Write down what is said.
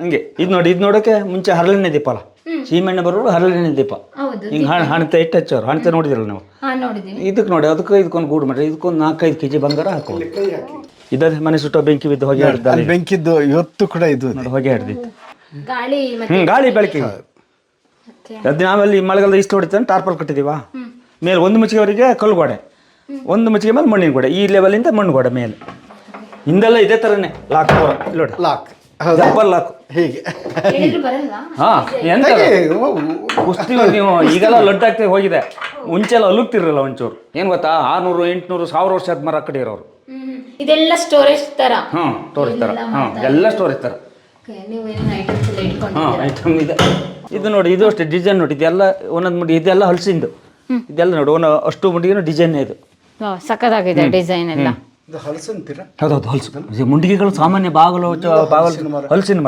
ಹಂಗೆ. ಇದು ನೋಡಿ ಇದು ನೋಡೋಕೆ ಮುಂಚೆ ಹರಳೆಣ್ಣೆ ದೀಪ ಅಲ್ಲ? ಸೀಮೆಣ್ಣೆ ಬರೋರು ಹರಳೆಣ್ಣೆ ದೀಪ. ಹೌದು ಹಿಂಗೆ ಹಣ ಹಣತೆ ಇಟ್ಟು ಹಚ್ಚೋರು. ಹಣತೆ ನೋಡಿದಿರಲ್ಲ ನಾವು? ಇದಕ್ಕೆ ನೋಡಿ ಅದಕ್ಕೆ ಇದಕ್ಕೊಂದು ಗೂಡು ಮಾಡಿ ಇದಕ್ಕೊಂದು ನಾಲ್ಕೈದು ಕೆ ಜಿ ಬಂಗಾರ ಹಾಕೋ. ಇದೇ ಮನೆ ಸುಟ್ಟ ಬೆಂಕಿ ಬಿದ್ದು ಹೊಗೆ ಹಿಡ್ದಲ್ಲ ಬೆಂಕಿದ್ದು ಇವತ್ತು ಕೂಡ ಇದು. ನೋಡಿ ಹೊಗೆ ಹಿಡ್ದಿತ್ತು ಗಾಳಿ ಹ್ಞೂ ಗಾಳಿ ಬೆಳಕಿಗೆ. ಅದು ನಾವಲ್ಲಿ ಮಳೆಗಾಲದ ಇಷ್ಟು ಹೊಡಿತಾನೆ ಟಾರ್ಪಲ್ ಕಟ್ಟಿದೀವ? ಮೇಲೆ ಒಂದು ಮುಚ್ಚಿಗೆವರೆಗೆ ಕಲ್ಲು ಗೋಡೆ ಒಂದು ಮುಚ್ಚಿಗೆ ಮೇಲೆ ಮಣ್ಣಿನ ಗೋಡೆ. ಈ ಲೆವೆಲಿಂದ ಮಣ್ಣು ಗೋಡೆ ಮೇಲೆ. ಹಿಂದೆಲ್ಲ ಇದೇ ಥರನೇ ಲಾಕ್ ನೋಡಿ ಲಾಕ್ ಡಬ್ಬಲ್ ಲಾಕ್. ಹೀಗೆ. ಹೇಳಿದ್ರು ಬರಲ್ಲ ಹಾ ಎಂತ ಹಾಗೆ, ಕುಸ್ತಿ ನೀವು ಈಗೆಲ್ಲ ಲಡ್ಡಾಗ್ತಾ ಹೋಗಿದೆ. ಮುಂಚೆಲ್ಲ ಅಲುಗ್ತಿರಲಿಲ್ಲ ಒಂಚೂರು. ಏನ್ ಗೊತ್ತಾ? ಆರ್ನೂರು ಎಂಟ್ನೂರು ಸಾವಿರ ವರ್ಷದ ಮರ ಕಡೆ ಇರೋರು. ಇದೆಲ್ಲ ಸ್ಟೋರೇಜ್ ತರ. ಹಾ ಸ್ಟೋರೇಜ್ ತರ. ಹಾಂ ಎಲ್ಲ ಸ್ಟೋರೇಜ್ ತರ. ಹಾಂ ಐಟಮ್ ಇದೆ. ಇದು ನೋಡಿ ಇದು ಅಷ್ಟೇ ಡಿಸೈನ್ ನೋಡಿ. ಇದೆಲ್ಲ ಒಂದೊಂದು ಮುಡಿ ಇದೆಲ್ಲ ಹಲಸಿಂದು. ಇದೆಲ್ಲ ನೋಡಿ ಒಂದು ಅಷ್ಟು ಮುಡಿಗೂ ಡಿಸೈನ್ ಇದು. ಸಖತ್ತಾಗಿದೆ ಡಿಸೈನ್ ಎಲ್ಲ. ಹಲಸು ಅಂತೀರಾ ಹೌದೌದು ಹೊಲಸು. ಮುಂಡಿಗೆಗಳು ಸಾಮಾನ್ಯ ಬಾಗಲು ಬಾಗಲು ಹಲಸಿನ